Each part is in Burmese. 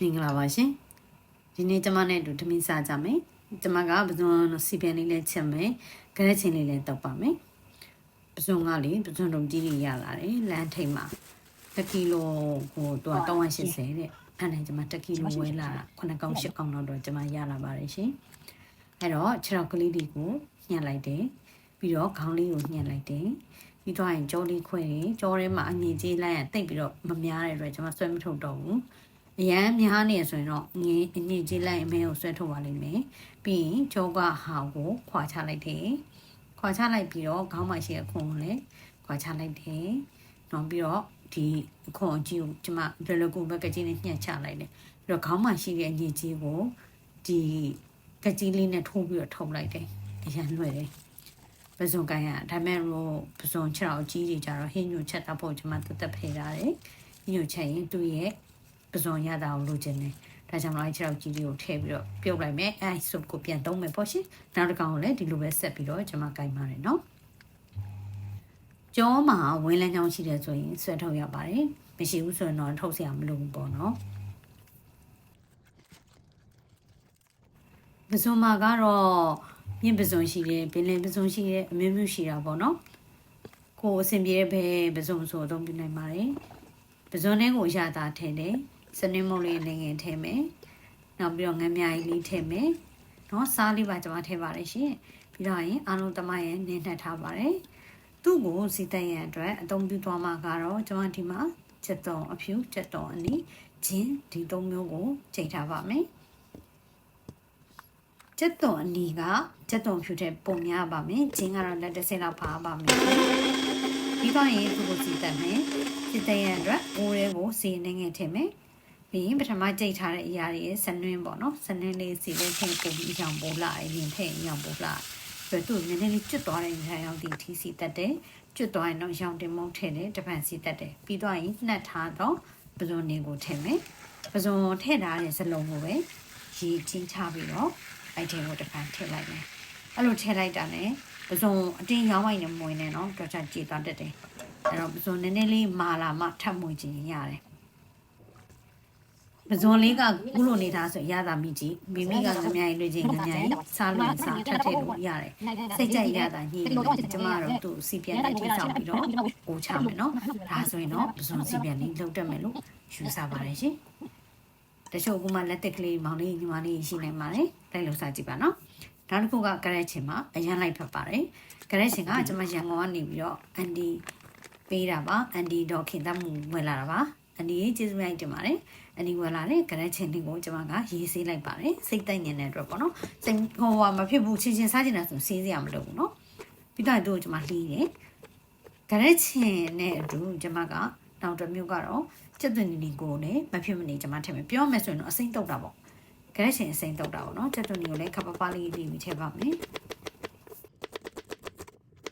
မင်္ဂလာပါရှင်ဒီနေ့ကျမနဲ့အတူဓမင်းစားကြမယ်ကျမကပဇွန်စီပြန်လေးနဲ့ချက်မယ်ဂရက်ချင်းလေးနဲ့တောက်ပါမယ်ပဇွန်ကလေပဇွန်တုံကြီးကြီးရလာတယ်လမ်းထိပ်မှာ1ကီလိုကိုသူက380တဲ့အဲ့ဒါကျမ1ကီလိုဝဲလာတာ9កောင်10កောင်တော့ကျမရလာပါတယ်ရှင်အဲ့တော့ခြေထောက်ကလေးတွေကိုညှက်လိုက်တယ်ပြီးတော့ခေါင်းလေးကိုညှက်လိုက်တယ်ပြီးတော့ရင်ကြောလေးခွဲတယ်ကြောထဲမှာအငြိကြီးလိုက်ရတိတ်ပြီးတော့မများတဲ့အတွက်ကျွန်မဆွဲမထုတ်တော့ဘူး အရန်များနေဆိုရင်တော့ငင်းအငြိကြီးလိုက်အမဲကိုဆွဲထုတ်ပါလိမ့်မယ်ပြီးရင်ကြောကဟာကိုခွာချလိုက်တယ်ခွာချလိုက်ပြီးတော့ခေါင်းမရှိတဲ့ခွန်ကိုလည်းခွာချလိုက်တယ်နောက်ပြီးတော့ဒီခွန်အကြီးကိုကျွန်မဒလကူဘက်ကကြီးနဲ့ညှက်ချလိုက်တယ်ပြီးတော့ခေါင်းမရှိတဲ့အငြိကြီးကိုဒီကကြီးလေးနဲ့ထိုးပြီးတော့ထုတ်လိုက်တယ်အရန်လွယ်တယ်ပဇွန်ကန်ရဒါမဲ့လို့ပဇွန်ခြေထောက်အကြီးတွေကြတော့ဟင်းညွတ်ချက်တာဖို့ကျွန်မတက်တက်ဖေးထားတယ်ဟင်းညွတ်ချက်ရင်သူ့ရဲ့ ပဇွန်ရတာကိုလိုချင်တယ်ဒါကြောင့်မလို့အဲ့ခြေထောက်ကြီးလေးကိုထည့်ပြီးတော့ပြုတ်လိုက်မယ်အဲဆုပ်ကိုပြန်တုံးမယ်ပေါ့ရှင်နောက်တစ်ကောင်ကိုလည်းဒီလိုပဲဆက်ပြီးတော့ကျွန်မကင်ပါတယ်နော်ကျောမှာဝင်းလန်းချောင်းရှိတယ်ဆိုရင်ဆွဲထုတ်ရပါတယ်မရှိဘူးဆိုရင်တော့ထုတ်စရာမလိုဘူးပေါ့နော်ပဇွန်မှာကတော့မြင့်ပဇွန်ရှိတယ်ပင်လယ်ပဇွန်ရှိတယ်အမျိုးမျိုးရှိတာပေါ့နော်ကိုအဆင်ပြေတဲ့ဘယ်ပဇွန်ဆိုအသုံးပြုနိုင်ပါတယ်ပဇွန်ထဲကိုရတာထည့်တယ် စနင်းမုံလေးငယ်ငယ်ထည့်မယ်နောက်ပြီးတော့ငမြကြီးလေးထည့်မယ်နော်စားလေးပါကျွန်မထည့်ပါတယ်ရှင်ပြီးတော့ရင်အားလုံးတမရဲ့နင်းနှက်ထားပါတယ်သူ့ကိုစီတက်ရန်အတွက်အသုံးပြုသွားမှာကတော့ကျွန်မဒီမှာချက်တော်အဖြူချက်တော်အနီဂျင်းဒီသုံးမျိုးကိုချိန်ထားပါမယ်ကျက်သွန်အနီကကျက်သွန်ဖြူတဲ့ပုံများပါမယ်။ဂျင်းကတော့လက်တစ်စက်လောက်ပါပါမယ်။ပြီးတော့ရင်သူ့ကိုစီတက်မယ်။စီတက်ရတဲ့အတွက်အိုးလေးကိုစီနေငယ်ထည့်မယ်။ ပြီးရင်ပထမကြိတ်ထားတဲ့အရာတွေဆနွင်းပေါ့နော်။ဆနွင်းလေးစီလေးထည့်ပုံပြီးအကြောင်ပိုးလာရင်ထည့်အကြောင်ပိုးလာ။ပြီးတော့သူ့နည်းနည်းလေးကျွတ်သွားတဲ့နေရာရောက်ဒီထီစီတက်တယ်။ကျွတ်သွားရင်တော့ရောင်တင်မုံထည့်တယ်တပန်စီတက်တယ်။ပြီးတော့ရင်နှက်ထားတော့ပဇွန်နေကိုထည့်မယ်။ပဇွန်ထည့်ထားတဲ့စလုံးကိုပဲရေချင်းချပြီးတော့အဲ့ဒီကိုတစ်ခါထည့်လိုက်မယ်အဲ့လိုထည့်လိုက်တာ ਨੇ ပစုံအတင်းရောင်းဝိုင်းနဲ့မွေနဲ့နော်တော့ချကြည်သွားတတ်တယ်အဲ့တော့ပစုံနည်းနည်းလေးမာလာမှထပ်မွေခြင်းရတယ် ပစုံလေးကကုလိုနေတာဆိုရတာမိကြီးမိမိကငမြိုင်လွှချင်းငမြိုင်စားလို့စားထပ်ထည့်လို့ရတယ်စိတ်ကြိုက်ရတာညှိတယ်ကျမတော့သူ့စီပြန်နဲ့ထိဆောင်ပြီးတော့ကိုချမယ်နော်ဒါဆိုရင်တော့ပစုံစီပြန်လေးလောက်တက်မယ်လို့ယူဆပါတယ်ရှင်တချို့ကမှလက်သက်ကလေးမောင်လေးညီမလေးရှိနိုင်ပါတယ်လိုက်လို့စားကြည့်ပါနော်နောက်တစ်ခုကကရက်ချင်မှာအရန်လိုက်ဖက်ပါတယ်ကရက်ချင်ကကျွန်မရန်ကုန်ကနေပြီးတော့အန်ဒီပေးတာပါအန်ဒီတော့ခင်တမှုဝင်လာတာပါအန်ဒီကျေးဇူးများတင်ပါတယ် အန်ဒီဝင်လာတဲ့ကရက်ချင်လေးကိုကျွန်မကရေးဆေးလိုက်ပါတယ်စိတ်တိုက်နေတဲ့အတွက်ပေါ့နော်စိတ်ဟိုဟာမဖြစ်ဘူးချင်းချင်းစားချင်တာဆိုဆေးစရာမလိုဘူးနော်ပြီးတော့တို့ကျွန်မလှီးတယ်ကရက်ချင်နဲ့အတူကျွန်မကနောက်တစ်မျိုးကတော့ကျက်သွင်းနီကိုလည်းမဖြစ်မနေကျွန်မထည့်မယ်ပြောမယ်ဆိုရင်တော့အစိမ့်တုတ်တာပေါ့ဂရက်ရှင်အစိမ့်တုတ်တာပေါ့နော်ကျက်သွင်းနီကိုလည်းခပပလေးလေးပြီးထည့်ပါမယ်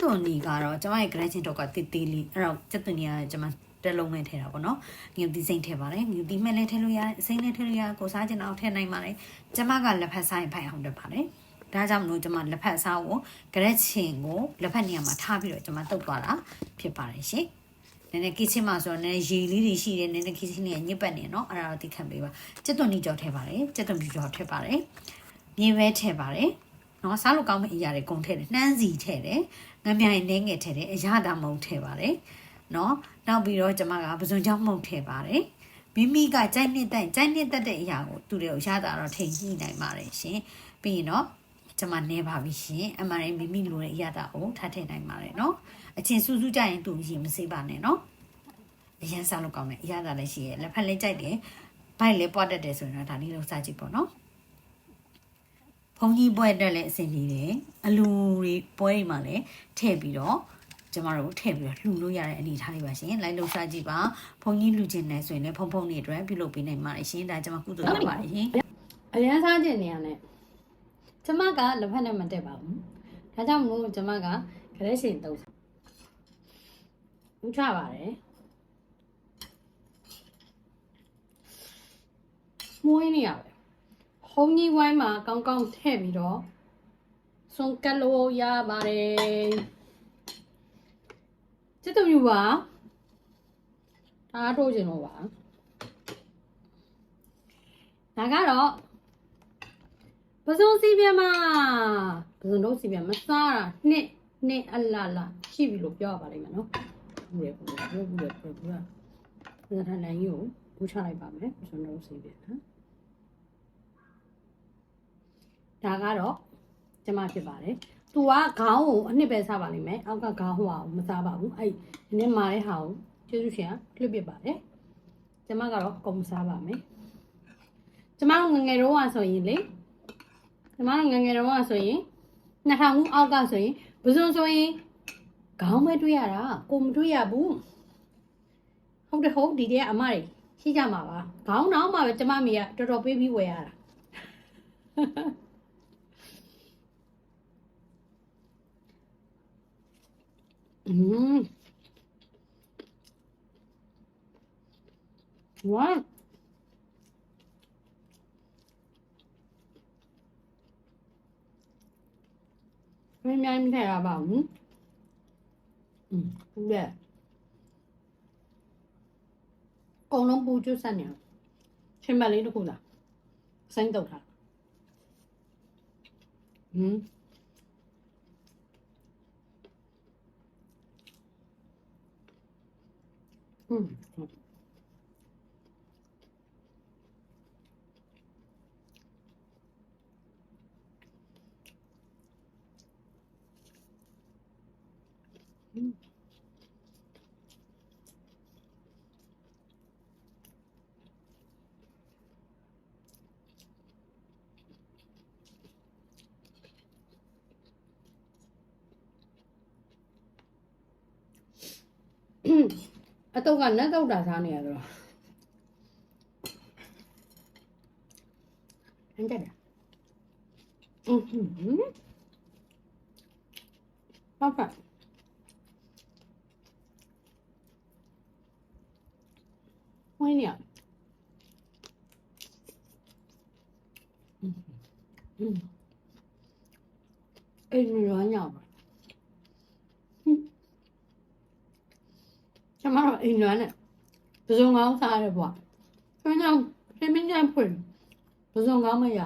သွန်နီကတော့ကျွန်မရဲ့ဂရက်ရှင်တုတ်ကတိတိလေးအဲ့တော့ကျက်သွင်းနီကကျွန်မ တက်လုံးနဲ့ထည့်တာပေါ့နော်ငြူတီစိမ့်ထည့်ပါတယ်ငြူတီမဲ့လည်းထည့်လို့ရတယ်အစိမ့်လည်းထည့်လို့ရကိုစားချင်အောင်ထည့်နိုင်ပါတယ်ကျွန်မကလက်ဖက်ဆိုင်ဖိုင်အောင်တက်ပါတယ်ဒါကြောင့်မလို့ကျွန်မလက်ဖက်စားကိုဂရက်ချင်းကိုလက်ဖက်နေရာမှာထားပြီးတော့ကျွန်မတုတ်သွားတာဖြစ်ပါတယ်ရှင်နည်းနည်းကစ်ချင်းမှာဆိုတော့နည်းရေလေးတွေရှိတယ်နည်းနည်းကစ်ချင်းတွေကညစ်ပတ်နေနော်အဲ့ဒါတော့သိခံပေးပါကျက်သွန်နီကြော်ထည့်ပါတယ်ကျက်သွန်ပြူကြော်ထည့်ပါတယ်မြေပဲထည့်ပါတယ်နော်စားလို့ကောင်းမယ့်အရာတွေကုန်ထည့်တယ်နှမ်းစီထည့်တယ်ငမြိုင်နှဲငယ်ထည့်တယ်အရသာမုံထည့်ပါတယ် နော်နောက်ပြီးတော့ကျွန်မကပဇွန်ချောင်းမုံထည့်ပါတယ်မိမိကကြိုက်နှစ်တဲ့ကြိုက်နှစ်သက်တဲ့အရာကိုသူတွေကိုရတာတော့ထိန်ကြည့်နိုင်ပါတယ်ရှင်ပြီးရင်တော့ကျွန်မနေပါပြီရှင်အမှန်ရင်မိမိလိုတဲ့အရာတာကိုထားထည့်နိုင်ပါတယ်နော်အချင်းစူးစူးကြရင်သူရင်မစေးပါနဲ့နော်အရင်စားလို့ကောင်းတယ်အရာတာလည်းရှိရဲ့လက်ဖက်လေးကြိုက်တယ်ဘိုက်လေးပွားတတ်တယ်ဆိုရင်တော့ဒါလေးလောက်စားကြည့်ပေါ့နော်ဘုံကြီးပွဲတက်လည်းအဆင်ပြေတယ်အလူတွေပွဲတွေမှာလည်းထည့်ပြီးတော့ ကျမတို့ထည့်ပြီးတော့လှူလို့ရတဲ့အနေအထားလေးပါရှင်လိုက်လို့စားကြည့်ပါဘုံကြီးလှူခြင်းနဲ့ဆိုရင်လည်းဖုံဖုံနေအတွက်ပြုလုပ်ပေးနိုင်ပါတယ်ရှင်ဒါကျမကုသိုလ်လုပ်ပါတယ်ရှင်အရန်စားခြင်းနေရနဲ့ကျမကလက်ဖက်နဲ့မတက်ပါဘူးဒါကြောင့်မို့ကျမကဂရက်ရှင်တုံးဥချပါတယ်မွေးနေရပဲဟုံးကြီးဝိုင်းမှာကောင်းကောင်းထည့်ပြီးတော့စွန်ကလို့ရပါတယ် စစ်တူယူပါဒါထိုးခြင်းလို့ပါဒါကတော့ပစုံစီပြန်မှာပစုံတော့စီပြန်မစားတာနှစ်နှစ်အလာလာရှိပြီလို့ပြောရပါလိမ့်မယ်နော်ဘူးရဘူးရဘူးရဘူးရဘူးရဒါထန်နိုင်ကြီးကိုဘူးချလိုက်ပါမယ်ပစုံတော့စီပြန်နော်ဒါကတော့ကျမဖြစ်ပါတယ် သူကခေါင်းကိုအနှစ်ပဲစားပါလိမ့်မယ်အောက်ကခေါင်းဟိုဟာကိုမစားပါဘူးအဲ့ဒီနေ့မာတဲ့ဟာကိုကျေးဇူးရှင်ကလွတ်ပစ်ပါတယ်ကျမကတော့ကုံစားပါမယ်ကျမတို့ငယ်ငယ်တော့ဆိုရင်လေကျမတို့ငယ်ငယ်တော့ဆိုရင်2000ခုအောက်ကဆိုရင်ဘယ်စုံဆိုရင်ခေါင်းမတွေ့ရတာကိုမတွေ့ရဘူးဟုတ်တယ်ဟုတ်ဒီတည်းကအမတွေရှိကြမှာပါခေါင်းတော့မှပဲကျမမေကတော်တော်ပေးပြီးဝယ်ရတာ อืมว้าวไม่มีไม่ใช่หรอเปล่าอืมอืมเด็ดกองလုံးပူကျွတ်ဆက်နေအောင်ချင်းမလေးတစ်ခုလားစိမ့်တုတ်ထားอืม 嗯好。嗯。 အတော့ကနတ်တော့တာစားနေရတော့ဟန်ကြတယ်อืมอืมဟုတ်ပါဝင်းရอืมอืมအိမ်ရောညောင်းပါ တို့အိမ်လွမ်းနဲ့ပစုံကောင်းစားရတယ်ပေါ့။ဆိုတော့ပြင်းပြင်းချမ်းဖွင့်ပစုံကောင်းမရ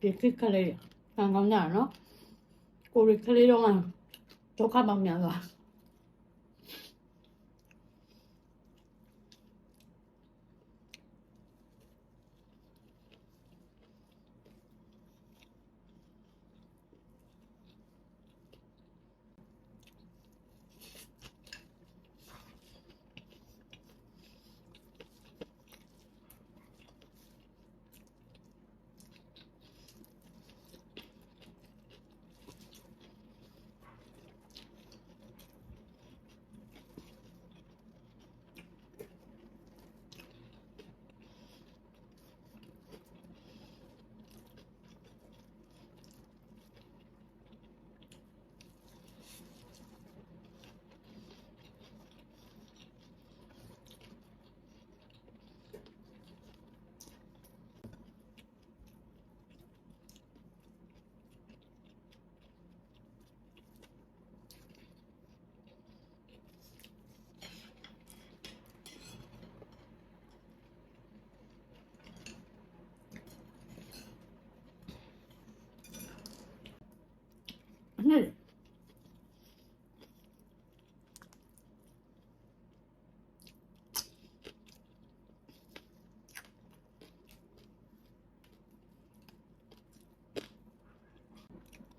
ဒီခက်ကလေးကံကောင်းကြနော်ကိုရီကလေးတော့ဒုက္ခပေါင်းများသွား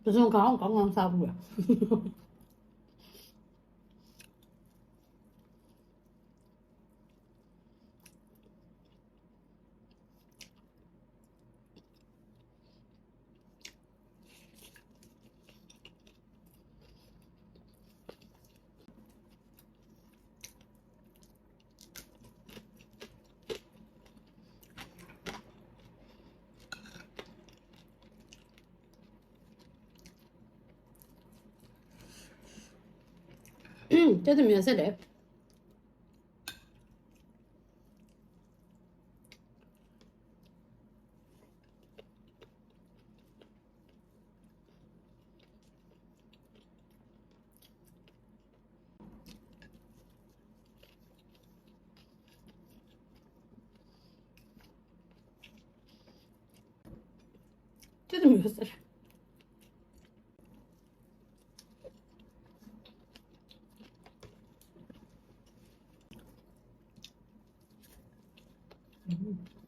Terus, engkau. 这是没有事的这都没有事的 Mm-hmm.